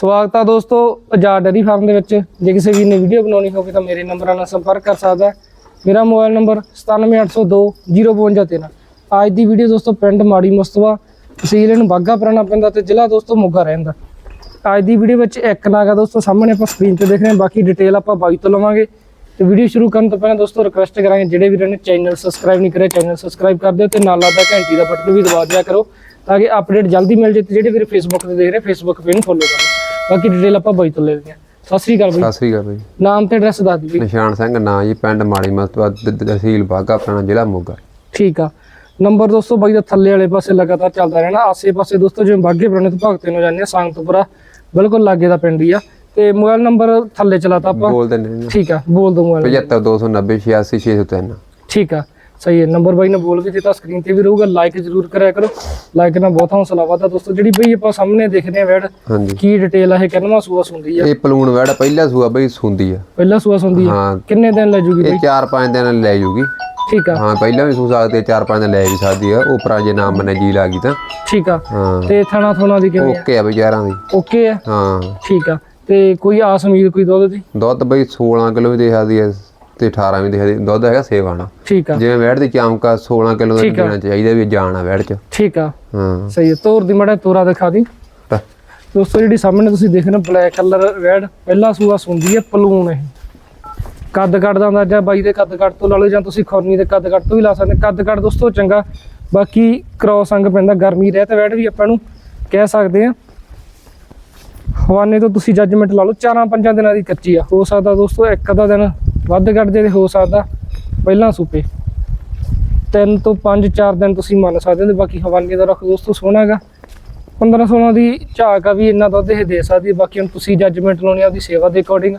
ਸਵਾਗਤ ਆ ਦੋਸਤੋ ਆਜ਼ਾਦ ਡੈਰੀ ਫਾਰਮ ਦੇ ਵਿੱਚ। ਜੇ ਕਿਸੇ ਵੀਰ ਨੇ ਵੀਡੀਓ ਬਣਾਉਣੀ ਹੋਵੇ ਤਾਂ ਮੇਰੇ ਨੰਬਰਾਂ ਨਾਲ ਸੰਪਰਕ ਕਰ ਸਕਦਾ ਹੈ। ਮੇਰਾ ਮੋਬਾਈਲ ਨੰਬਰ 9780205213 ਅੱਜ ਦੀ ਵੀਡੀਓ ਦੋਸਤੋ ਪਿੰਡ ਮਾੜੀ ਮੁਸਤਵਾ ਤਹਿਸੀਲ ਨੂੰ ਬਾਗਾ ਪੁਰਾਣਾ ਪੈਂਦਾ ਤੇ ਜ਼ਿਲ੍ਹਾ ਦੋਸਤੋ ਮੋਗਾ ਰਹਿੰਦਾ ਅੱਜ ਦੀ ਵੀਡੀਓ ਵਿੱਚ ਇੱਕ ਨਾਗਾ ਦੋਸਤੋ, ਸਾਹਮਣੇ ਆਪਾਂ ਸਕਰੀਨ ਤੇ ਦੇਖ ਰਹੇ ਹਾਂ। ਬਾਕੀ ਡਿਟੇਲ ਆਪਾਂ ਬਾਈ ਤੋਂ ਲਵਾਂਗੇ। ਤੇ ਵੀਡੀਓ ਸ਼ੁਰੂ ਕਰਨ ਤੋਂ ਪਹਿਲਾਂ ਦੋਸਤੋ ਰਿਕੁਐਸਟ ਕਰਾਂਗੇ, ਜਿਹੜੇ ਵੀਰਾਂ ਨੇ ਚੈਨਲ ਸਬਸਕ੍ਰਾਈਬ ਨਹੀਂ ਕਰਿਆ ਚੈਨਲ ਸਬਸਕ੍ਰਾਈਬ ਕਰ ਦਿਓ ਤੇ ਨਾਲ ਲੱਗਦਾ ਘੰਟੀ ਦਾ ਬਟਨ ਵੀ ਦਬਾ ਦਿਆ ਕਰੋ ਤਾਂ ਕਿ ਅਪਡੇਟ ਜਲਦੀ ਮਿਲ ਜੇ ਤੇ ਜਿਹੜੇ ਵੀਰ ਫੇਸਬੁੱਕ ਤੇ ਦੇਖ ਰਹੇ ਫੇਸਬੁੱਕ ਪੇਜ ਨੂੰ ਫੋਲੋ ਕਰੋ ਬਾਕੀ ਡਿਟੇਲ ਆਪਾਂ ਬਾਈ ਤੋਂ ਲੈ ਲੈਂਦੇ ਸਤਿ ਸ੍ਰੀ ਅਕਾਲ ਬਾਈ। ਸਤਿ ਸ੍ਰੀ ਅਕਾਲ ਬਈ। ਨਾਮ ਤੇ ਐਡਰੈਸ ਦੱਸ ਦਿਓ ਨਿਸ਼ਾਨ ਸਿੰਘ ਨਾਂ ਜੀ ਪਿੰਡ ਮਾੜੀ ਮਸਤਵਾ ਤਹਿਸੀਲ ਬਾਗਾ ਆਪਣਾ ਜ਼ਿਲ੍ਹਾ ਮੋਗਾ। ਠੀਕ ਆ। ਨੰਬਰ ਦੋਸਤੋ ਬਾਈ ਦਾ ਥੱਲੇ ਵਾਲੇ ਪਾਸੇ ਲਗਾਤਾਰ ਚੱਲਦਾ ਰਹਿਣਾ। ਆਸੇ ਪਾਸੇ ਦੋਸਤੋ ਜਿਵੇਂ ਬਾਗੇ ਪੁਰਾਣੇ ਤੋਂ ਭਗਤੇ ਨੂੰ ਜਾਂਦੇ ਆ ਸੰਗਤਪੁਰਾ ਬਿਲਕੁਲ ਲਾਗੇ ਦਾ ਪਿੰਡ ਹੀ ਆ। ਤੇ ਮੋਬਾਈਲ ਨੰਬਰ ਥੱਲੇ ਚਲਾਤਾ ਆਪਾਂ। ਬੋਲ ਦਿੰਦੇ ਠੀਕ ਆ ਬੋਲ ਦੋ ਮੋਬਾਈਲ 75290 86603 ਠੀਕ ਆ। ਸਹੀ ਹੈ ਨੰਬਰ ਬਾਈ ਨੇ ਬੋਲ ਵੀ ਦਿੱਤਾ ਸਕਰੀਨ ਤੇ ਵੀ ਰਹੂਗਾ ਲਾਈਕ ਜ਼ਰੂਰ ਕਰਿਆ ਕਰੋ। ਲਾਈਕ ਨਾਲ ਬਹੁਤ ਹੌਸਲਾ ਵਧਦਾ ਦੋਸਤੋ ਜਿਹੜੀ ਬਈ ਆਪਾਂ ਸਾਹਮਣੇ ਦੇਖਦੇ ਆ ਵੈੜ ਕੀ ਡਿਟੇਲ ਆ ਇਹ ਕਿੰਨਵਾਂ ਸੂਆ ਸੁੰਦੀ ਆ? ਇਹ ਪਲੂਣ ਵੜ ਪਹਿਲਾ ਸੂਆ ਬਈ ਸੁੰਦੀ ਆ। ਪਹਿਲਾ ਸੂਆ ਸੁੰਦੀ ਆ? ਕਿੰਨੇ ਦਿਨ ਲੈ ਜੂਗੀ ਇਹ ਬਈ? 4-5 ਦਿਨ ਲੈ ਜੂਗੀ। ਠੀਕ ਆ। ਹਾਂ ਪਹਿਲਾਂ ਵੀ ਸੂ ਸਕਦੀ 4-5 ਦਿਨ ਲੈ ਵੀ ਸਕਦੀ ਆ। ਉਪਰਾਂ ਜੇ ਨਾਮ ਮਨੇ ਜੀ ਲੱਗੀ ਤਾਂ। ਠੀਕ ਆ। ਤੇ ਥਣਾ ਥੋਣਾ ਦੀ ਕਿਵੇਂ ਆ? ਓਕੇ ਆ ਬਈ ਦੀ। ਓਕੇ ਆ। ਹਾਂ। ਠੀਕ ਆ। ਤੇ ਕੋਈ ਆਸ ਉਮੀਦ ਕੋਈ ਦੁੱਧ ਦੀ? ਦੁੱਧ ਬਈ 16 ਕਿਲੋ ਦੇ ਸਕਦੀ ਹੈ ਤੇ 18 ਵੀ ਦੇ ਦੁੱਧ ਹੈਗਾ ਸੇਵਾਣਾ ਠੀਕ ਆ। ਜਿਵੇਂ ਵੈੜ ਦੀ ਚਮਕਾ 16 ਕਿਲੋ ਦਾ ਦੇਣਾ ਚਾਹੀਦਾ ਵੀ ਜਾਣ ਵੈੜ ਚ। ਠੀਕ ਆ। ਹਾਂ। ਸਹੀ ਹੈ ਤੋਰ ਦੀ ਮੜਾ ਤੋਰਾ ਦਿਖਾ ਦੀ। ਦੋਸਤੋ ਜਿਹੜੀ ਸਾਹਮਣੇ ਤੁਸੀਂ ਦੇਖ ਰਹੇ ਬਲੈਕ ਕਲਰ ਰੈਡ ਪਹਿਲਾ ਸੂਆ ਸੁੰਦੀ ਹੈ ਪਲੂਣ ਇਹ। ਕੱਦ ਕੱਟ ਦਾ ਅੰਦਾਜ਼ਾ ਬਾਈ ਦੇ ਕੱਦ ਕੱਟ ਤੋਂ ਲਾ ਲਓ ਜਾਂ ਤੁਸੀਂ ਖੁਰਨੀ ਦੇ ਕੱਦ ਕੱਟ ਤੋਂ ਵੀ ਲਾ ਸਕਦੇ ਕੱਦ ਕੱਟ ਦੋਸਤੋ ਚੰਗਾ ਬਾਕੀ ਕ੍ਰੋਸ ਅੰਗ ਪੈਂਦਾ ਗਰਮੀ ਰਹਿ ਤੇ ਵੈਡ ਵੀ ਆਪਾਂ ਨੂੰ ਕਹਿ ਸਕਦੇ ਆ ਹਵਾਨੇ ਤੋਂ ਤੁਸੀਂ ਜੱਜਮੈਂਟ ਲਾ ਲਓ ਚਾਰਾਂ ਪੰਜਾਂ ਦਿਨਾਂ ਦੀ ਕੱਚੀ ਆ। ਹੋ ਸਕਦਾ ਦੋਸਤੋ ਇੱਕ ਅੱਧਾ ਦਿਨ ਵੱਧ ਘੱਟ ਜੇ ਹੋ ਸਕਦਾ, ਪਹਿਲਾਂ ਸੂਪੇ। ਤਿੰਨ ਤੋਂ 5 4 ਦਿਨ ਤੁਸੀਂ ਮੰਨ ਸਕਦੇ ਹੋ ਬਾਕੀ ਹਵਾਨੇ ਦਾ ਰੱਖ ਦੋਸਤੋ ਸੋਹਣਾ ਹੈਗਾ। 15 16 ਦੀ ਝਾਕ ਆ ਵੀ ਇੰਨਾ ਦੁੱਧ ਇਹ ਦੇ ਸਕਦੀ ਹੈ ਬਾਕੀ ਹੁਣ ਤੁਸੀਂ ਜੱਜਮੈਂਟ ਲਾਉਣੀ ਆ, ਆਪਦੀ ਸੇਵਾ ਦੇ ਅਕੋਰਡਿੰਗ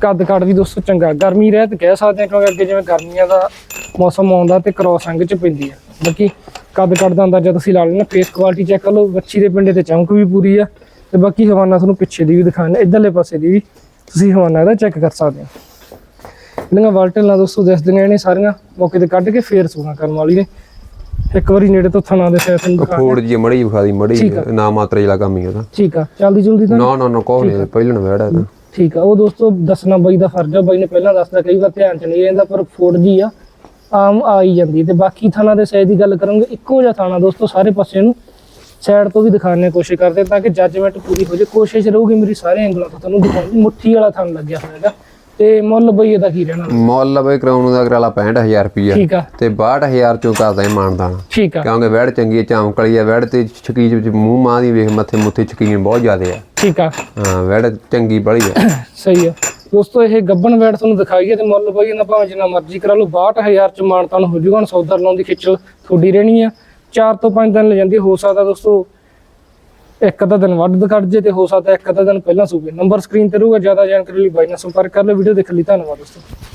ਕੱਦ ਕੱਦ ਵੀ ਦੋਸਤੋ ਚੰਗਾ, ਗਰਮੀ ਰਹਿਤ ਕਹਿ ਸਕਦੇ ਹਾਂ ਕਿਉਂਕਿ ਅੱਗੇ ਜਿਵੇਂ ਗਰਮੀਆਂ ਦਾ ਮੌਸਮ ਆਉਂਦਾ ਤੇ ਕ੍ਰੋਸ ਅੰਗ ਚ ਪੈਂਦੀ ਆ। ਬਾਕੀ ਕੱਦ ਕੱਦ ਦਾ ਅੰਦਾਜ਼ਾ ਤੁਸੀਂ ਲਾ ਲੈਣਾ ਫੇਸ ਕੁਆਲਿਟੀ ਚੈੱਕ ਕਰ ਲਓ ਬੱਚੀ ਦੇ ਪਿੰਡੇ ਤੇ ਚਮਕ ਵੀ ਪੂਰੀ ਆ। ਤੇ ਬਾਕੀ ਹਵਾਨਾ ਤੁਹਾਨੂੰ ਪਿੱਛੇ ਦੀ ਵੀ ਦਿਖਾਣਾ ਇਧਰਲੇ ਪਾਸੇ ਦੀ ਵੀ ਤੁਸੀਂ ਹਵਾਨਾ ਇਹਦਾ ਚੈੱਕ ਕਰ ਸਕਦੇ ਹੋ। ਇਹਨਾਂ ਵਾਲਟਲਾਂ ਦੋਸਤੋ ਦੱਸਦੀਆਂ ਨੇ ਸਾਰੀਆਂ। ਮੌਕੇ ਤੇ ਕੱਢ ਕੇ ਫੇਰ ਸੋਨਾ ਕਰਨ ਵਾਲੀ ਨੇ। ਇੱਕ ਵਾਰੀ ਨੇੜੇ ਤੋਂ ਥਣਾ ਦੇ ਸੈਸ਼ਨ ਦਿਖਾ ਫੋੜ ਜੀ ਮੜੀ ਵਿਖਾ ਦੀ ਮੜੀ। ਨਾ ਮਾਤਰਾ ਜਿਲਾ ਕੰਮ ਹੀ ਉਹਦਾ। ਠੀਕ ਆ। ਚੱਲਦੀ ਜੁਲਦੀ ਤਾਂ? ਨਾ ਨਾ ਨਾ ਕੋਹ ਨਹੀਂ ਪਹਿਲਣ ਵੜਾ ਤਾਂ। ਠੀਕ ਆ। ਉਹ ਦੋਸਤੋ ਦੱਸਣਾ ਬਾਈ ਦਾ ਫਰਜ਼ ਆ। ਬਾਈ ਨੇ ਪਹਿਲਾਂ ਦੱਸਦਾ ਕਈ ਵਾਰ ਧਿਆਨ ਚ ਨਹੀਂ ਰਹਿੰਦਾ ਪਰ ਫੋੜ ਜੀ ਆ ਆਮ ਆ ਹੀ ਜਾਂਦੀ ਤੇ ਬਾਕੀ ਥਾਣਾ ਦੇ ਸਾਈਜ਼ ਦੀ ਗੱਲ ਕਰਾਂਗੇ ਇੱਕੋ ਜਿਹਾ ਥਾਣਾ ਦੋਸਤੋ ਸਾਰੇ ਪਾਸੇ ਨੂੰ। ਸਾਈਡ ਤੋਂ ਵੀ ਦਿਖਾਉਣ ਦੀ ਕੋਸ਼ਿਸ਼ ਕਰਦੇ ਤਾਂ ਕਿ ਜੱਜਮੈਂਟ ਪੂਰੀ ਹੋ ਜਾਏ। ਕੋਸ਼ਿਸ਼ ਰਹੂਗੀ ਮੇਰੀ ਸਾਰੇ ਐਂਗਲਾਂ ਤੋਂ। ਤੁਹਾਨੂੰ ਦਿਖਾਉਣ ਦੀ ਮੁੱਠੀ ਵਾਲਾ ਥਾਣ ਲੱਗਿਆ ਹੋਏਗਾ ਤੇ ਮੁੱਲ ਬਈ ਇਹਦਾ ਕੀ ਰਹਿਣਾ? ਮੁੱਲ ਬਈ ਕਰਾਉਣ ਦਾ ਕਰਾਲਾ 65000 ਰੁਪਿਆ ਠੀਕ ਆ। ਤੇ 62000 ਚੋਂ ਕਰਦਾ ਹੀ ਮਾਨਦਾਨ ਠੀਕ ਆ। ਕਿਉਂਕਿ ਵੜ ਚੰਗੀ ਹੈ ਚਮਕਲੀ ਹੈ ਵੜ ਤੇ ਸ਼ਕੀਜ ਵਿੱਚ ਮੂੰਹ ਮਾਂ ਦੀ ਵੇਖ ਮੱਥੇ ਮੁੱਥੇ ਸ਼ਕੀਨ ਬਹੁਤ ਜ਼ਿਆਦੇ ਆ। ਠੀਕ ਆ। ਹਾਂ ਵੜ ਚੰਗੀ ਬੜੀ ਹੈ ਸਹੀ ਆ। ਦੋਸਤੋ ਇਹ ਗੱਬਣ ਵੈਟ ਤੁਹਾਨੂੰ ਦਿਖਾਈ ਹੈ ਤੇ ਮੁੱਲ ਬਾਈ ਇਹਨਾਂ ਭਾਵੇਂ ਜਿੰਨਾ ਮਰਜ਼ੀ ਕਰਾ ਲਓ। 62000 ਚ ਮਾਨਤਾਨ ਹੋ ਜੂਗਾ ਹੁਣ ਸੌਦਾ ਲਾਉਣ ਦੀ ਖਿੱਚ ਥੋੜੀ ਰਹਿਣੀ ਆ। 4 ਤੋਂ 5 ਦਿਨ ਲੈ ਜਾਂਦੀ ਆ। ਹੋ ਸਕਦਾ ਦੋਸਤੋ ਇੱਕ ਅੱਧਾ ਦਿਨ ਵੱਧ ਕੱਢ ਜੇ ਤੇ ਹੋ ਸਕਦਾ ਇੱਕ ਅੱਧਾ ਦਿਨ ਪਹਿਲਾਂ ਸੂਬੇ ਨੰਬਰ ਸਕਰੀਨ ਤੇ ਰਹੂਗਾ, ਜ਼ਿਆਦਾ ਜਾਣਕਾਰੀ ਲਈ ਬਾਈ ਨਾਲ ਸੰਪਰਕ ਕਰ ਲਓ। ਵੀਡੀਓ ਦੇਖਣ ਲਈ ਧੰਨਵਾਦ ਦੋਸਤੋ।